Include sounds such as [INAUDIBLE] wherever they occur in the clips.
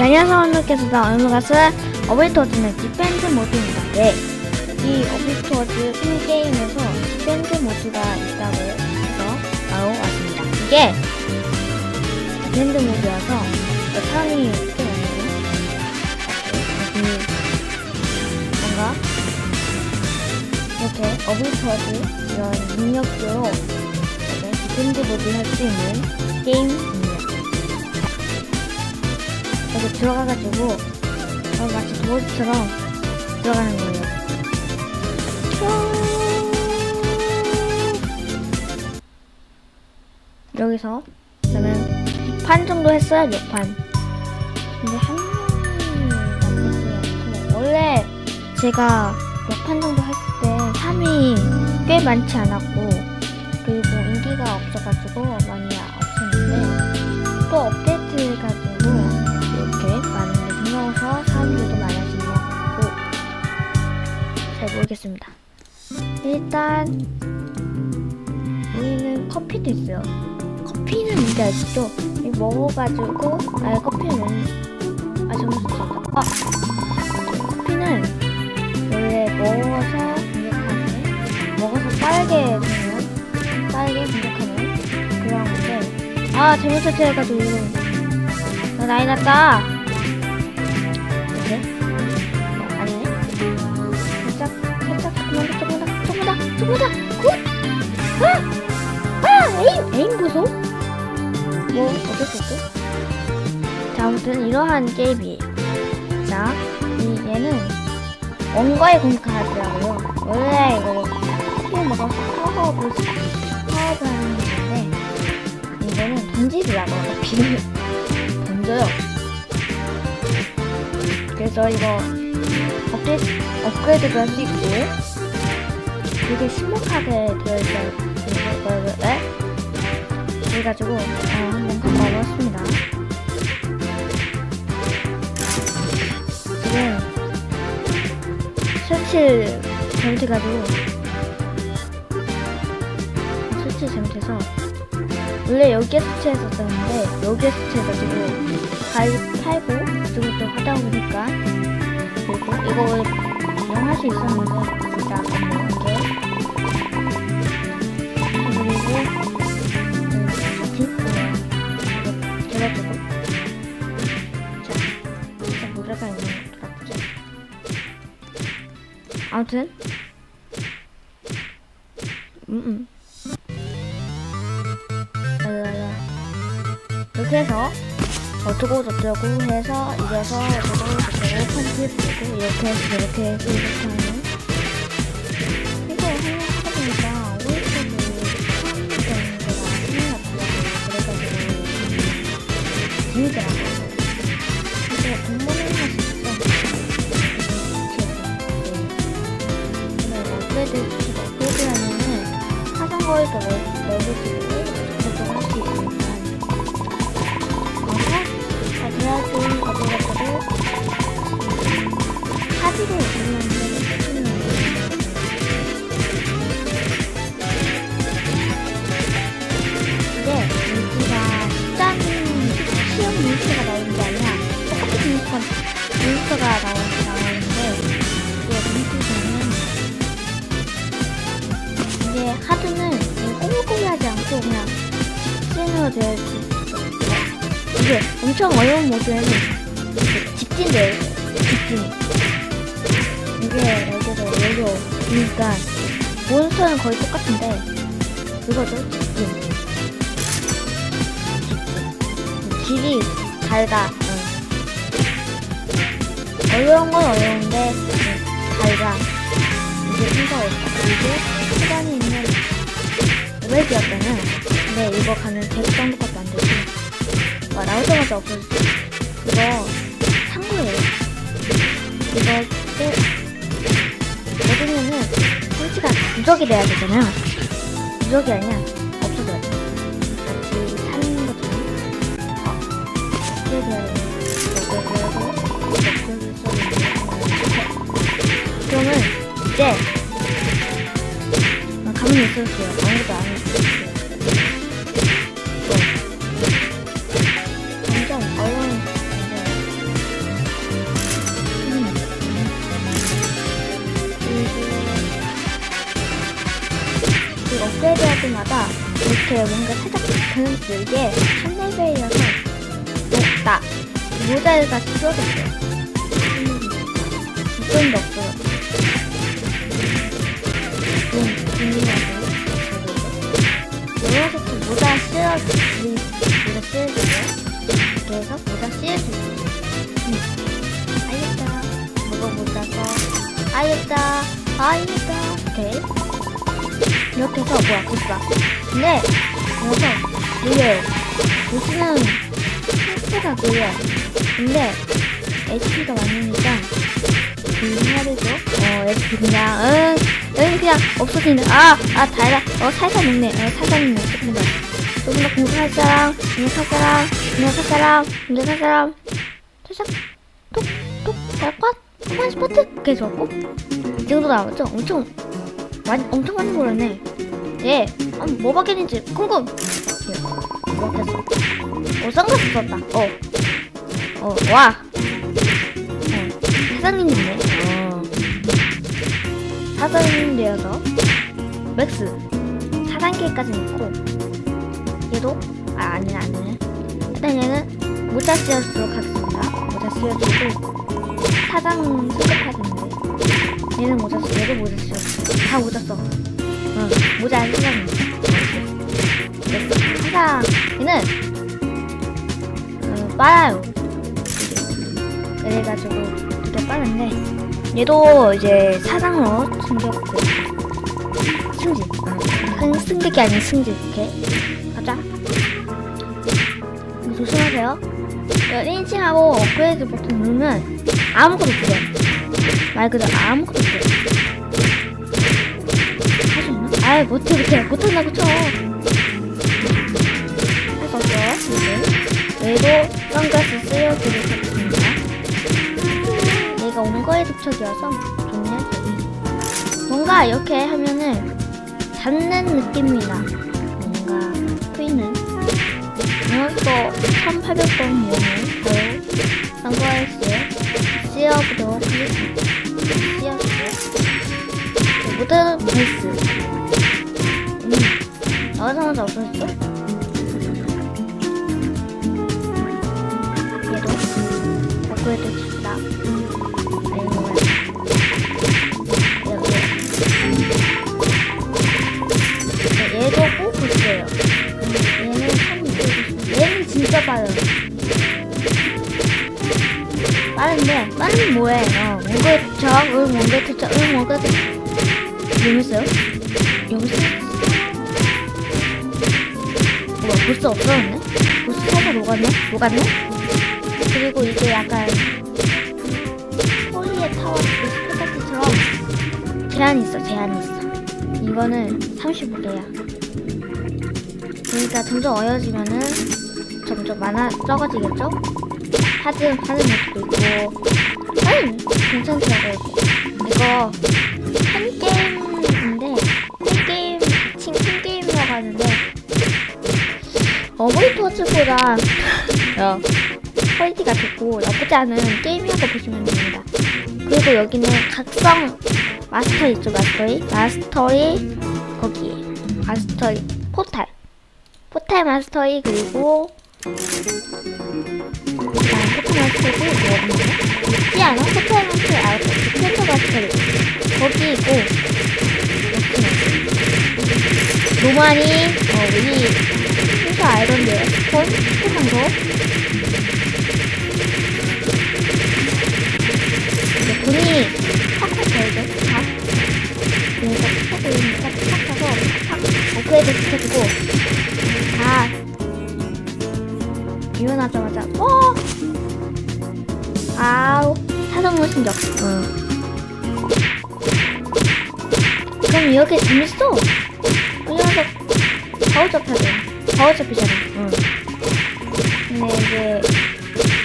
안녕하세요. 오늘 것은 어비토즈는 디펜스 모드입니다. 네. 이 어비토즈 인게임에서 디펜스 모드가 있다고 해서 바로 왔습니다. 이게 디펜스 모드여서 사람이 꽤 많네요. 여기 뭔가 이렇게 어비토즈 이런 능력으로 이렇게 디펜스 모드 할 수 있는 게임입니다. 여기 들어가가지고 어, 마치 도어처럼 들어가는 거예요. 뾰. 여기서 저는 판 정도 했어요, 몇 판. 근데 한안 원래 제가 몇판 정도 했을 때 3이 꽤 많지 않았고 그리고 인기가 없어가지고 많이 없었는데 또 업데이트 해가 사람들도 같고 잘 모르겠습니다. 일단 우리는 커피도 있어요. 커피는 뭔지 아시죠? 이 먹어가지고 아 커피는 아 정말 좋다. 아 커피는 원래 먹어서 공격하는 먹어서 빠르게 되면 빠르게 공격하는 그런 건데 아 잘못 설치해가지고 나 나이 났다. 보소? 뭐, 어쩔 수 없어. 자, 아무튼 이러한 게임이에요. 자, 이, 얘는 원거에 공격하더라고요. 원래 이거 피를 먹어서 파워업을, 파워업을 하는 건데, 이거는 던지더라고요, 피를. 던져요. 그래서 이거 업데이트, 업그레이드도 할 수 있고 되게 신박하게 되어 있어요. 이거를 네? 그래가지고 어, 한번 갖고 와봤습니다. 지금 설치 잘못해가지고 설치 잘못해서 원래 여기에 설치했었었는데 여기에 설치해가지고 갈 팔고 그리고 또 하다 보니까 그리고 이거 이용할 수 있었는데 아무튼. 이렇게 해서 어쩌고 저쩌고 해서 어쩌고 저쩌고 편집 쓰고 이렇게 해서 이렇게 해서 이렇게 하는 몬스터가 나오, 나오는데 이게 몬스터는 이게 하드는 꼬물꼬물하지 않고 그냥 직진으로 되어 있어 이게 엄청 어려운 모드에는 직진돼요. 직진이. 이게 여기서 어려워. 그러니까 몬스터는 거의 똑같은데 이거죠 직진. 직진. 길이 달다. 응. 어려운 건 어려운데 응, 달다. 이게 순서가 있다. 그리고 시간이 있는 500이었다면 근데 이거 가는 100 정도밖에 안 되지. 와, 나오자마자 없어졌어. 이거, 참고예요. 이거, 때, 얻으면은, 설치가 누적이 돼야 되잖아요. 누적이 아니야. 없어져요. 같이 사는 것처럼. 어, 어떻게 돼 때 아, 가만히 있었어요. 아무것도 안 했어요. 완전 어려운 네. 그리고 업그레이드 때마다 이렇게 뭔가 살짝 드는 길게 ชั้레벨이어서 높다 모자를 다 줄어졌어요. 이쁜도 없어요. 음. 이렇게 모자 씌워주기, 모자 씌워주고요. 그래서 모자 씌워주기. 음. 알겠다. 먹어보자고. 알겠다. 알겠다. 오케이. 이렇게 해서, 뭐야, 보스다. 근데, 그래서, 느려요. 보스는 생각보다 느려요. 근데, HP가 많으니까, 그, 해야 되죠? 어, HP 그냥, 응, 응, 그냥 없어지네. 아, 아, 달다. 어, 살살 먹네. 어, 살살 먹네. 조금 더. 조금 더 공격할 사람, 공격할 사람, 공격할 사람, 공격할 사람. 살짝, 톡, 톡, 달ቋ, 한번 스포트? 이렇게 좋았고. 이 정도 나왔죠? 엄청, 많이, 엄청 많이 몰랐네. 예, 아, 뭐 바뀌는지 궁금. 예, 뭐 바뀌었어. 어, 선글라스 썼다. 어. 어, 와. 어, 사장님 있네. 어. 사장님 되어서 맥스 4단계까지 넣고 얘도 아 아니네 아니네. 일단 얘는 모자 씌워주도록 하겠습니다. 모자 씌워주고 사장 승급하겠는데 얘는 모자 씌워 얘도 모자 씌워 다 모자 써. 응, 모자 안 쓰면 사장 얘는 어, 빨아요. 그래가지고 되게 빠른데 얘도 이제 사장으로 승격 승진 아, 승, 승격이 아닌 승진 이렇게 가자. 조심하세요. 1인칭하고 업그레이드 버튼 누르면 아무것도 없어요. 말 그대로 아무것도 없어요. 할 수 있나? 아이 못해 못해 못한다고 쳐. 할수 없어 이제 얘도 선글라스 쓰여드리도 얘가 온거의 접촉이어서 좋네요 되게. 뭔가 이렇게 하면은 잡는 느낌이 나 뭔가 트이는. 이것도 1800번 모으는 바로 선글라스에 씌워보도록 하겠습니다. 씌워주고 모든 베이스 음 나가자마자 없어졌어? 벌써 없어졌네? 벌써 살짝 녹았네? 녹았네? 그리고 이게 약간 폴리에 타워 스파게티처럼 제한이 있어 제한이 있어 이거는 35개야 그러니까 점점 어려지면은 점점 많아 적어지겠죠? 하드 하드 모드도 있고 아니 괜찮더라고 이거 한 게임인데 한 게임 친 게임이라고 하는데 어머니 토치보다 어, 퀄리티가 좋고 나쁘지 않은 게임이라고 보시면 됩니다. 그리고 여기는 각성 마스터 있죠 마스터리? 마스터리 거기에. 마스터리 포탈. 포탈 마스터리 그리고 포탈 마스터리 뭐 있지 않아? 포탈 마스터리 아 디펜더 마스터리. 거기 있고 여기는 노만이 어 우리 순서 알던데요 스폰 스폰한 거? 이제 돈이 팍팍 벌죠. 팍. 그러니까 팍팍 보이니까 팍팍 가서 팍 업그레이드 시켜주고. 다 일어나자마자 어? 아우 사성문 신적 응. 그럼 이렇게 재밌어? 일어나서 바로 잡혀야 돼 바로 잡히잖아 응. 근데 이제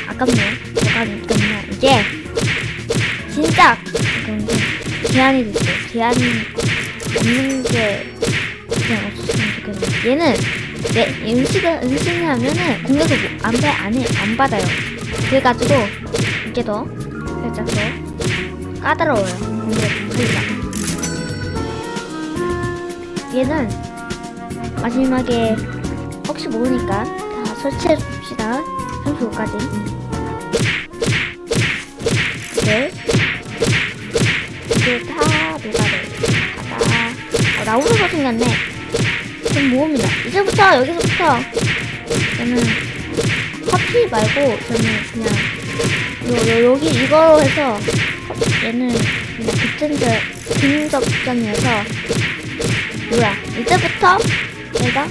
아깝네요 뭐가 아깝냐 이제 진짜 그런데 제한이 됐어요. 제한이 없는 게 그냥 없었으면 좋겠는데 얘는 내 음식을 음식을 하면은 공격을 뭐 안, 받- 안, 해, 안 받아요. 그래가지고 이게 더 살짝 더 까다로워요. 공격 하기가 얘는 마지막에 혹시 모르니까 다 설치해 줍시다. 35까지. 네. 이제 다 녹아내. 가다. 어, 나오는 거 생겼네. 그럼 모읍니다. 이제부터 여기서부터 저는 커피 말고 저는 그냥 요, 요 여기 이거로 해서 얘는 그냥 급전자 금접전이어서 뭐야 이제부터 내가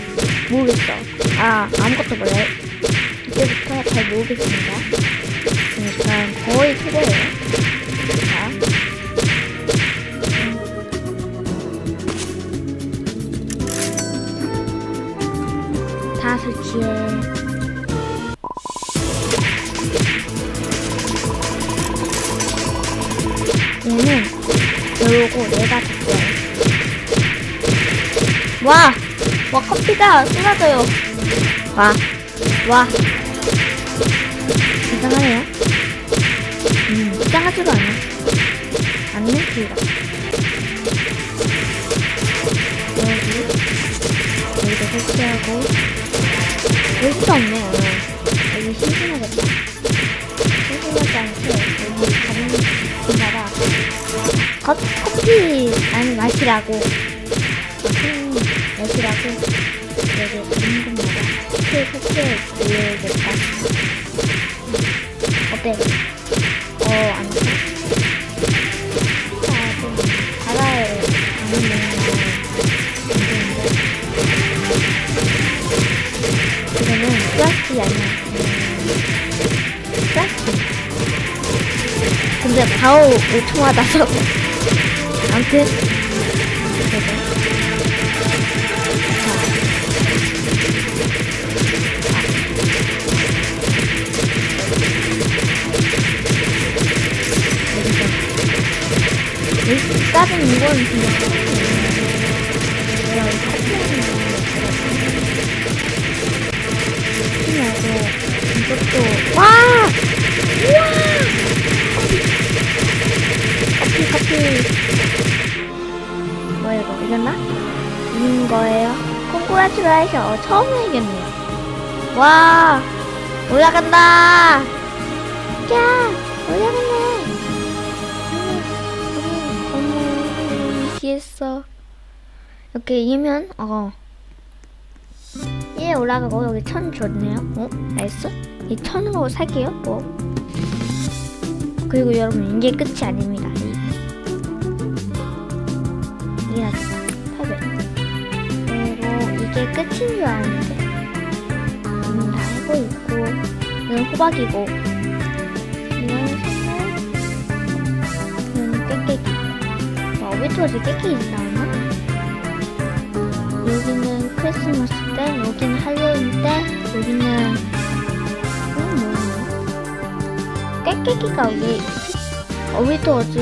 모으겠어. 아 아무것도 몰라요. 이제부터 잘 모으겠습니다. 그러니까 거의 초보예요. 자. 다 설치해. 얘는 요거 내가 줄게. 와! 와, 커피가 쏟아져요. 와. 와. 이상하네요. 음, 이상하지가 않아. 아니면 뒤가. 여기. 여기도 설치하고. 여기도 없네, 요 여기 심심하겠다. 심심하지 않게 여기 가는 컵, 커피 아니 마시라고 마시라고 여기 가는 곳마다 커피 설치해 드려야겠다 어때? 어, 안 돼? 자, 좀 바다에 가는 데 이거는 플라스틱이 아니야. 음, 플라스틱. 근데 바로 5초마다 나서. 아무튼. 거 말고 이것도 와! 우와! 커피 커피 뭐야 이거 이겼나? 이긴 거예요? 콩쿠라츄라이션 처음 이겼네요 와 올라간다 야 올라가네 뒤했어 이렇게 이기면 어 예, 올라가고 여기 천 줬네요. 어? 나이스? 이 천으로 살게요. 뭐. 그리고 여러분 이게 끝이 아닙니다. 이. 이게 낫다. 800. 그리고 이게 끝인 줄. 이건 다 하고 있고. 이건 호박이고. 깨깨기. 뭐, 어비토지 깨깨기 나오나? 여기는 크리스마스 때, 여기는 할로윈 때, 여기는 음, 뭐예요? 깨깨기가 왜? 어비토즈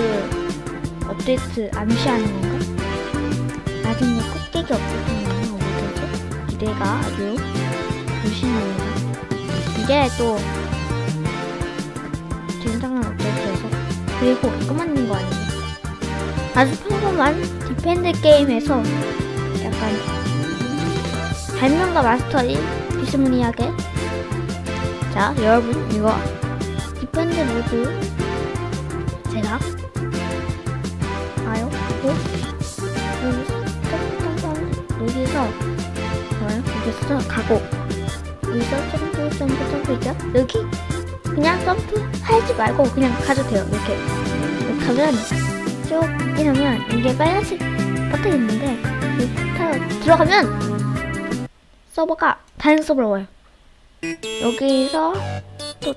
업데이트 암시하는 건가? 나중에 깨깨기 업데이트는 어비토즈 기대가 아주 무시합니다. 이게 또 진정한 업데이트에서 그리고 이거 맞는 거 아니에요? 아주 평범한 디펜드 게임에서 약간 발명가 마스터 1 비스무리하게. 자 여러분 이거 디펜드 모드 제가 봐요? 그리고 여기서 점점 여기서 가고 여기서 점프 점프 점프죠? 여기? 그냥 점프 하지 말고 그냥 가도 돼요. 이렇게. 가면 쭉 이러면 이게 빨간색 버튼 있는데 타 들어가면 서버가 다른 서버로 와요. 여기서 또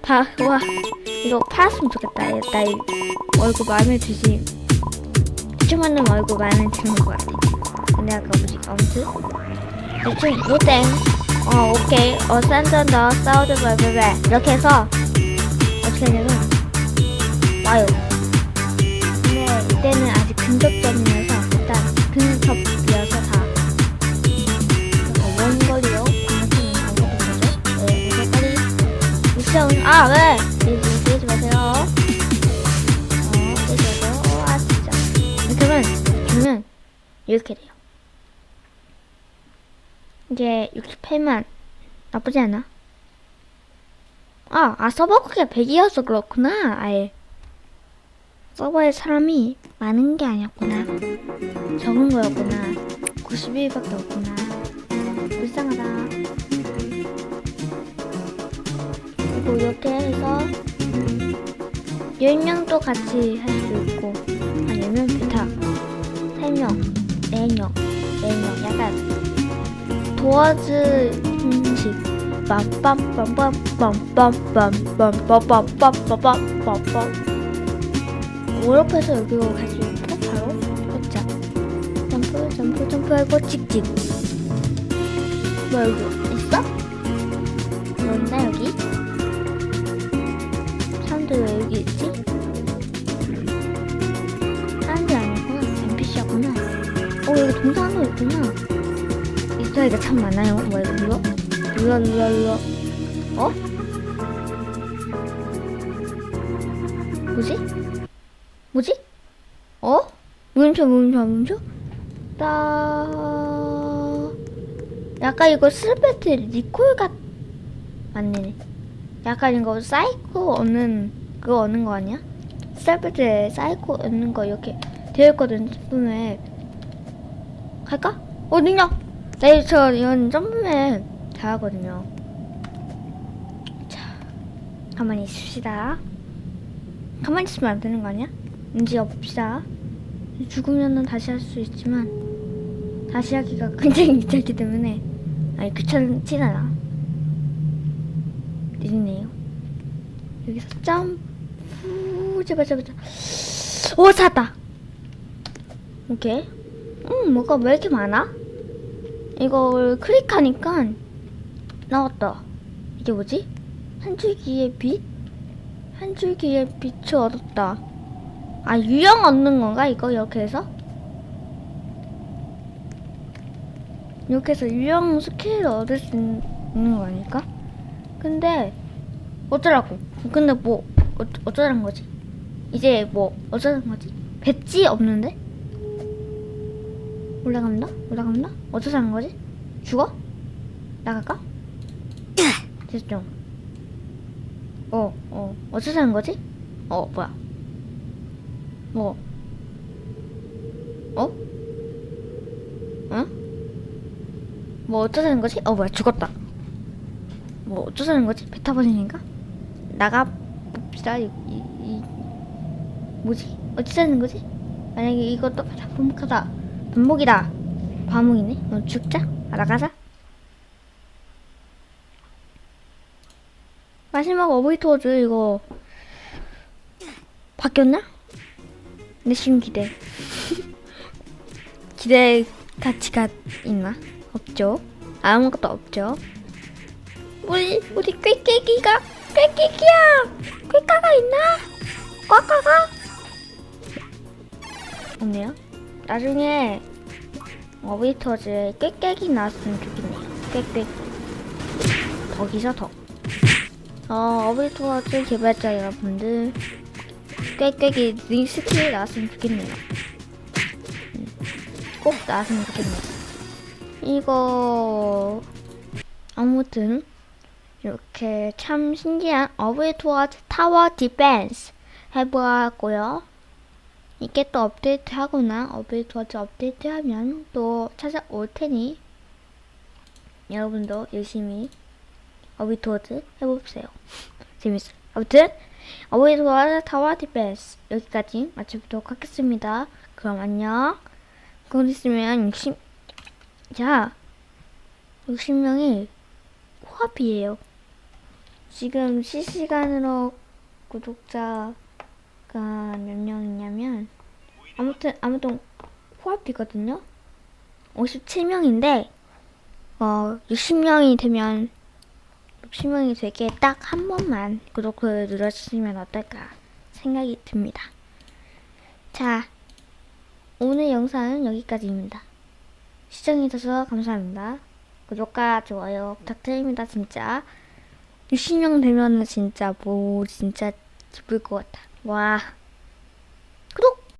다 와 [LAUGHS] 이거 팔았으면 좋겠다. 얘, 나이 얼굴 마음에 들지. 대충하는 얼굴 마음에 드는 것 같아. 근데 아까 뭐지? 아무튼 대충 노땡. 어 오케이. 어 산전 더 사우드 바베베 이렇게 해서 어떻게 하냐면 와요. 이때는 아직 근접전이라서 일단 근접이어서 다 어, 원거리요. 방송은 아무것도 되죠? 네, 이제 빨리 미션 아 왜? 아. 이렇게 돼요. 이제 68만 나쁘지 않아. 아, 아 서버 크기가 100이어서 그렇구나. 아예 서버에 사람이 많은 게 아니었구나. 적은 거였구나. 91밖에 없구나. 불쌍하다. 그리고 이렇게 해서 10명도 같이 할 수 있고 아 10명 좋다 3명 4명 4명 약간 도어즈 음식 빰빰빰빰빰빰빰빰빰빰빰빰빰빰 이 렇게 해서 여기로 갈 수 있고 바로 걷자 점프 점프 점프하고 찍찍 뭐 여기 있어? 뭔데 여기? 사람들 왜 여기 있지? 사람들 아니구나 NPC였구나 어 여기 동상도 있구나 이스터에가 참 많아요 뭐 이거 눌러? 눌러 눌러 눌러 어? 뭐지? 어? 멈춰 멈춰 멈춰 따 약간 이거 스베트 리콜 같 맞네 약간 이거 사이코 얻는 그거 얻는 거 아니야? 스베트에 사이코 얻는 거 이렇게 되어 있거든 점프맵 갈까? 어디냐? 네, 저 이건 점프맵 잘하거든요 자 가만히 있읍시다 가만히 있으면 안 되는 거 아니야? 움직여 봅시다 죽으면은 다시 할 수 있지만 다시 하기가 [LAUGHS] 굉장히 귀찮기 때문에 아니 귀찮진 않아. 느리네요. 여기서 점프 제발 제발 제발. 오 찾았다. 오케이. 음 뭐가 왜 이렇게 많아? 이걸 클릭하니까 나왔다. 이게 뭐지? 한 줄기의 빛? 한 줄기의 빛을 얻었다 아 유형 얻는 건가 이거 이렇게 해서? 이렇게 해서 유형 스킬을 얻을 수 있는 거 아닐까? 근데 어쩌라고? 근데 뭐 어, 어쩌라는 거지? 이제 뭐 어쩌라는 거지? 배지 없는데? 올라간다? 올라간다? 어쩌자는 거지? 죽어? 나갈까? [COUGHS] 됐죠? 어, 어, 어쩌자는 거지? 어, 뭐야? 뭐? 어? 어? 뭐 어쩌자는 거지? 어 뭐야 죽었다. 뭐 어쩌자는 거지? 베타버진인가? 나가 봅시다. 이, 이, 이 뭐지? 어쩌자는 거지? 만약에 이것도 반복하다. 반복이다. 반복이네. 어, 죽자. 아, 나가자. 마지막 어버이토즈 이거 바뀌었나? 내 지금 기대. [LAUGHS] 기대 가치가 있나? 없죠. 아무것도 없죠. 우리 우리 꾀깨기가 꾀깨기야. 꾀까가 있나? 꽉까가? 없네요. 나중에 어비터즈에 꾀깨기 나왔으면 좋겠네요. 꾀깨기. 덕이죠 덕. 어 어비터즈 개발자 여러분들 꾀꾀기 링 스킬 나왔으면 좋겠네요. 음, 꼭 나왔으면 좋겠네요. 이거 아무튼 이렇게 참 신기한 어웨이 투어즈 타워 디펜스 해보았고요. 이게 또 업데이트 하거나 어웨이 투어즈 업데이트 하면 또 찾아올 테니 여러분도 열심히 투어즈 해보세요. 재밌어요. 아무튼 투어즈 타워 디펜스 여기까지 마치도록 하겠습니다. 그럼 안녕. 곧 있으면 60 자, 60명이 코앞이에요. 지금 실시간으로 구독자가 몇 명이냐면 아무튼 아무튼 코앞이거든요. 57명인데 어 60명이 되면 60명이 되게 딱 한 번만 구독을 눌러주시면 어떨까 생각이 듭니다. 자, 오늘 영상은 여기까지입니다. 시청해주셔서 감사합니다. 구독과 좋아요 부탁드립니다, 진짜. 60명 되면은 진짜 뭐, 진짜 기쁠 것 같아. 와.